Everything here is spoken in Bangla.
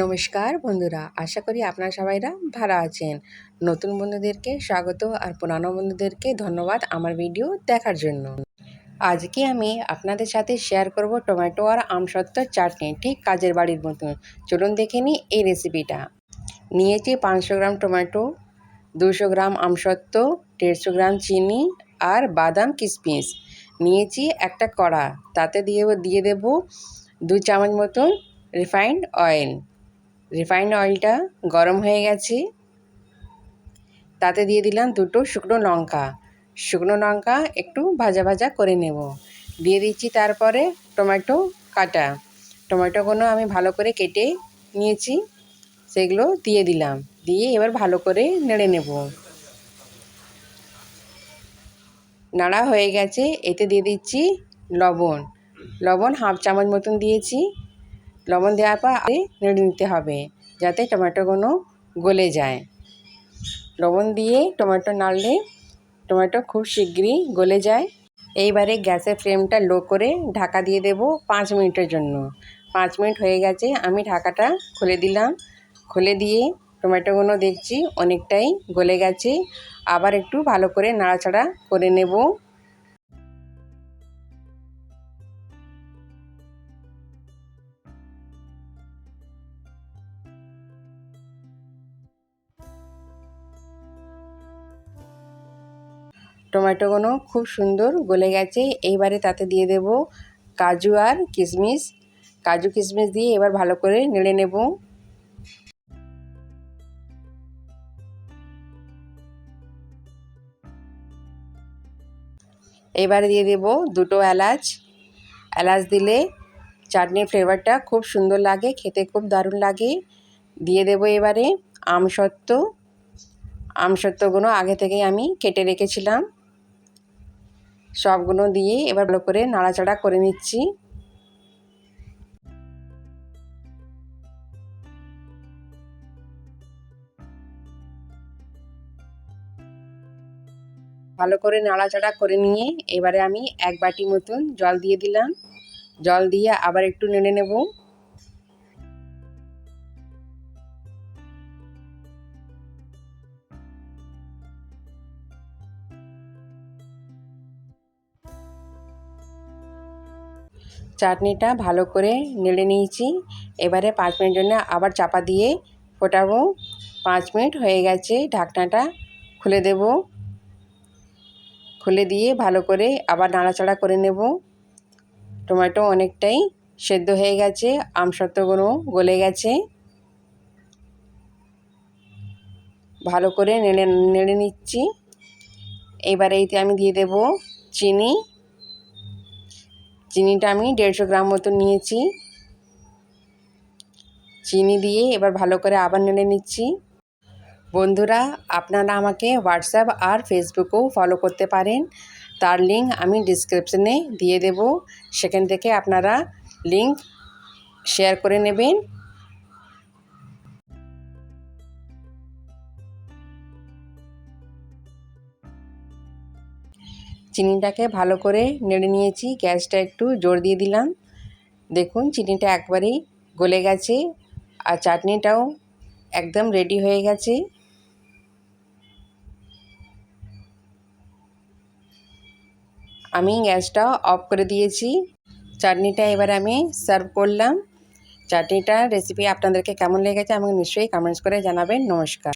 নমস্কার বন্ধুরা, আশা করি আপনারা সবাইরা ভালো আছেন। নতুন বন্ধুদেরকে স্বাগত আর পুরানো বন্ধুদেরকে ধন্যবাদ আমার ভিডিও দেখার জন্য। আজকে আমি আপনাদের সাথে শেয়ার করব টমেটো আর আমসত্ত্ব চাটনি, ঠিক কাজের বাড়ির মতন। চলুন দেখে নিই এই রেসিপিটা নিয়েছি পাঁচশো গ্রাম টমেটো, দুশো গ্রাম আমসত্ত্ব, দেড়শো গ্রাম চিনি আর বাদাম কিশমিশ নিয়েছি একটা কড়া, তাতে দিয়ে দিয়ে দেব দু চামচ মতন রিফাইন্ড অয়েল রিফাইন্ড অয়েলটা গরম হয়ে গেছে। তাতে দিয়ে দিলাম দুটো শুকনো লঙ্কা। শুকনো লঙ্কা একটু ভাজা ভাজা করে নেব। দিয়ে দিচ্ছি তারপরে টমেটো কাটা। টমেটোগুলো আমি ভালো করে কেটে নিয়েছি। সেগুলো দিয়ে দিলাম। দিয়ে এবার ভালো করে নেড়ে নেব। নাড়া হয়ে গেছে। এতে দিয়ে দিচ্ছি লবণ। লবণ হাফ চামচ মতন দিয়েছি। লবণ দেওয়ার পর আরে নেড়ে নিতে হবে যাতে টমেটোগুলো গলে যায়। লবণ দিয়ে টমেটো নাড়লে টমেটো খুব শীঘ্রই গলে যায়। এইবারে গ্যাসের ফ্লেমটা লো করে ঢাকা দিয়ে দেব পাঁচ মিনিটের জন্য। পাঁচ মিনিট হয়ে গেছে, আমি ঢাকাটা খুলে দিলাম। খুলে দিয়ে টমেটোগুলো দেখছি অনেকটাই গলে গেছে। আবার একটু ভালো করে নাড়াচাড়া করে নেব। টমেটোগুলো খুব সুন্দর গলে গেছে। এইবারে তাতে দিয়ে দেব কাজু আর কিশমিশ। কাজু, কিশমিশ দিয়ে এবার ভালো করে নেড়ে নেব। এবারে দিয়ে দেব দুটো এলাচ। এলাচ দিলে চাটনির ফ্লেভারটা খুব সুন্দর লাগে, খেতে খুব দারুণ লাগে। দিয়ে দেব এবারে আমসত্ত্ব। আমসত্ত্বগুলো আগে থেকেই আমি কেটে রেখেছিলাম। সবগুলো দিয়ে এবার ভালো করে নাড়াচাড়া করে নিচ্ছি। ভালো করে নাড়াচাড়া করে নিয়ে এবারে আমি এক বাটি মতন জল দিয়ে দিলাম। জল দিয়ে আবার একটু নেড়ে নেব। চাটনিটা ভালো করে নেড়ে নিয়েছি। এবারে পাঁচ মিনিট জন্য আবার চাপা দিয়ে ফোটাবো। পাঁচ মিনিট হয়ে গেছে, ঢাকনাটা খুলে দেব। খুলে দিয়ে ভালো করে আবার নাড়াচাড়া করে নেব। টমেটো অনেকটাই সেদ্ধ হয়ে গেছে আমসত্ত্বগুলো গলে গেছে। ভালো করে নেড়ে নেড়ে নিচ্ছি। এবারে এইতে আমি দিয়ে দেব চিনি। চিনিটা আমি দেড়শো গ্রাম মতো নিয়েছি। চিনি দিয়ে এবার ভালো করে আবার নেড়ে নিচ্ছি। বন্ধুরা, আপনারা আমাকে হোয়াটসঅ্যাপ আর ফেসবুকেও ফলো করতে পারেন। তার লিঙ্ক আমি ডিসক্রিপশনে দিয়ে দেব। সেখান থেকে আপনারা লিঙ্ক শেয়ার করে নেবেন। চিনিটাকে ভালো করে নেড়ে নিয়েছি। গ্যাসটা একটু জোর দিয়ে দিলাম। দেখুন, চিনিটা একবারেই গলে গেছে আর চাটনিটাও একদম রেডি হয়ে গেছে। আমি গ্যাসটা অফ করে দিয়েছি। চাটনিটা এবার আমি সার্ভ করলাম। চাটনিটার রেসিপি আপনাদেরকে কেমন লেগেছে আমাকে নিশ্চয়ই কমেন্টস করে জানাবেন। নমস্কার।